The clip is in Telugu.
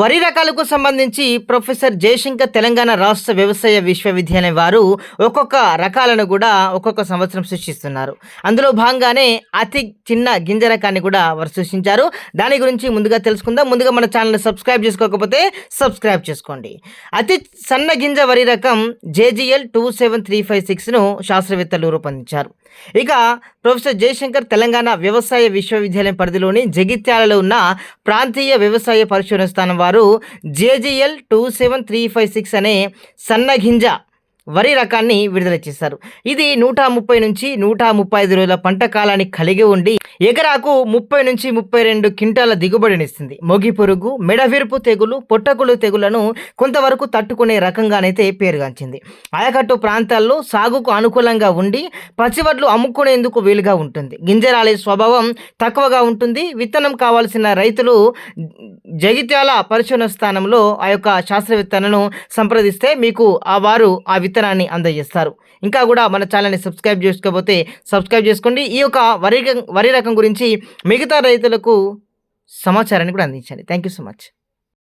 వరి రకాలకు సంబంధించి ప్రొఫెసర్ జయశంకర్ తెలంగాణ రాష్ట్ర వ్యవసాయ విశ్వవిద్యాలయం వారు ఒక్కొక్క రకాలను కూడా ఒక్కొక్క సంవత్సరం సృష్టిస్తున్నారు. అందులో భాగంగానే అతి చిన్న గింజ రకాన్ని కూడా వారు సృష్టించారు. దాని గురించి ముందుగా తెలుసుకుందాం. ముందుగా మన ఛానల్ని సబ్స్క్రైబ్ చేసుకోకపోతే సబ్స్క్రైబ్ చేసుకోండి. అతి సన్న గింజ వరి రకం JGL two seven three five సిక్స్ను శాస్త్రవేత్తలు రూపొందించారు. ఇక ప్రొఫెసర్ జయశంకర్ తెలంగాణ వ్యవసాయ విశ్వవిద్యాలయం పరిధిలోని జగిత్యాలలో ఉన్న ప్రాంతీయ వ్యవసాయ పరిశోధన స్థానం వారు JGL two seven three five six అనే సన్నగింజ వరి రకాన్ని విడుదల చేశారు. ఇది నూట ముప్పై నుంచి నూట ముప్పై ఐదు రోజుల పంట కాలాన్ని కలిగి ఉండి ఎకరాకు ముప్పై నుంచి ముప్పై రెండు క్వింటాల దిగుబడినిస్తుంది మొగి పురుగు మెడవిరుపు తెగులు పొట్టకులు తెగులను కొంతవరకు తట్టుకునే రకంగానైతే పేరుగాంచింది. ఆయకట్టు ప్రాంతాల్లో సాగుకు అనుకూలంగా ఉండి పచ్చివడ్లు అమ్ముకునేందుకు వీలుగా ఉంటుంది. గింజరాలే స్వభావం తక్కువగా ఉంటుంది. విత్తనం కావాల్సిన రైతులు జగిత్యాల పరిశోధన స్థానంలో ఆ యొక్క శాస్త్రవేత్తలను సంప్రదిస్తే మీకు ఆ వారు ఆ విత్తనాన్ని అందజేస్తారు. ఇంకా కూడా మన ఛానల్ని సబ్స్క్రైబ్ చేసుకోకపోతే సబ్స్క్రైబ్ చేసుకోండి. ఈ యొక్క వరి వరి రకం గురించి మిగతా రైతులకు సమాచారాన్ని కూడా అందించండి. Thank you so much.